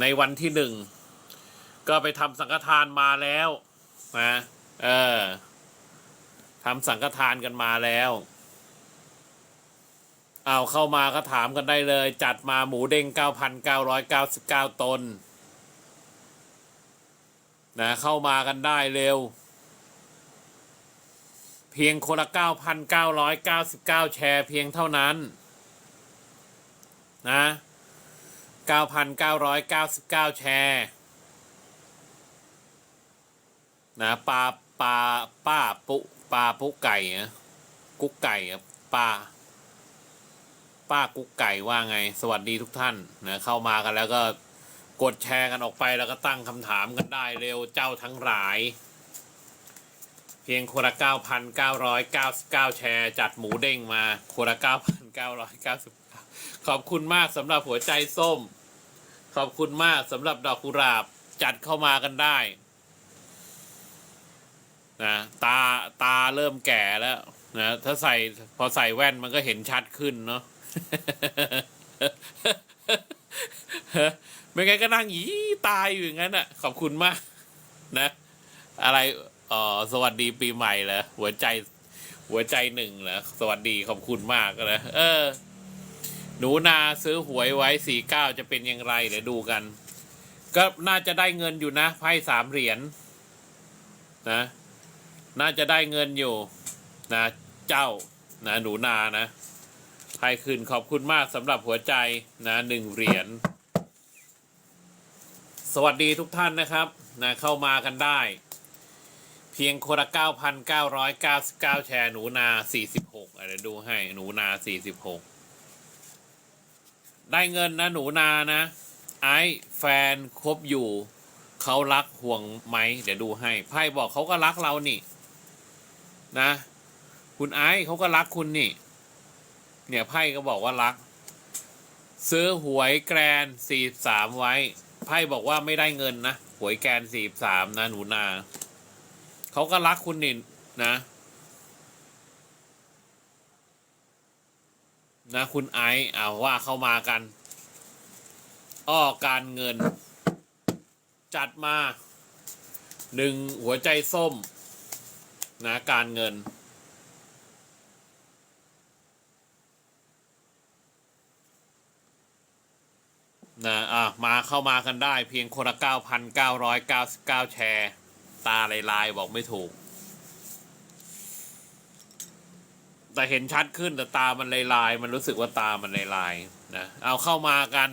ในวันที่หนึ่ง ก็ไปทำสังฆทานมาแล้วนะเออทำสังฆทานกันมาแล้วเอาเข้ามาก็ถามกันได้เลย จัดมาหมูเด้ง 9,999 ตนนะเข้ามากันได้เร็ว เพียงคนละ 9,999 แชร์เพียงเท่านั้น นะ 9,999 แชร์นะปลาปลาป้าปุปลาปุไก่อะกุ๊กไก่ป้า ป้ากุ๊กไก่ว่าไง สวัสดีทุกท่านนะเข้ามากันแล้วก็กดแชร์กันออกไปแล้วก็ตั้งคำถามกันได้เร็วเจ้าทั้งหลาย เพียงคนละ9,999 แชร์จัดหมูเด้งมาคนละ9,999 ขอบคุณมากสำหรับหัวใจส้ม ขอบคุณมากสำหรับดอกกุหลาบจัดเข้ามากันได้นะตาตาเริ่มแก่แล้วนะถ้าใส่พอใส่แว่นมันก็เห็นชัดขึ้นเนาะไม่งั้นก็นั่งหยีตายอยู่อย่างนั้นอะ ขอบคุณมากนะ อะไรอ๋อสวัสดีปีใหม่เหรอหัวใจหัวใจหนึ่งเหรอสวัสดีขอบคุณมากเลยเออ หนูนาซื้อหวยไว้สี่เก้าจะเป็นอย่างไรเดี๋ยวดูกัน ก็น่าจะได้เงินอยู่นะไพ่สามเหรียญนะน่าจะได้เงินอยู่นะเจ้านะหนูนานะไพ่ขึ้นขอบคุณมากสำหรับหัวใจนะหนึ่งเหรียญสวัสดีทุกท่านนะครับนะเข้ามากันได้ เพียงคนละ9,999 แชร์หนูนา 46อะไรดูให้หนูนา 46 ได้เงินนะหนูนานะ ไอ้แฟนคบอยู่ เขารักห่วงไหม เดี๋ยวดูให้ ไพ่บอกเขาก็รักเรานี่ นะ คุณไอ้เขาก็รักคุณนี่ เนี่ยไพ่ก็บอกว่ารัก ซื้อหวยแกรนสี่สามไว้ ไพ่บอกว่าไม่ได้เงินนะ หวยแกรนสี่สามนะหนูนา เขาก็รักคุณนี่นะ นะคุณไอซ์เอาว่าเข้ามากัน อ้อการเงิน จัดมาหนึ่งหัวใจส้ม นะการเงิน นะอะมาเข้ามากันได้เพียงคนละเก้าพันเก้าร้อยเก้าสิบเก้าแชร์ ตาลายๆบอกไม่ถูก แต่เห็นชัดขึ้นแต่ตามันลายๆมันรู้สึกว่าตามันลายๆนะเอาเข้ามากัน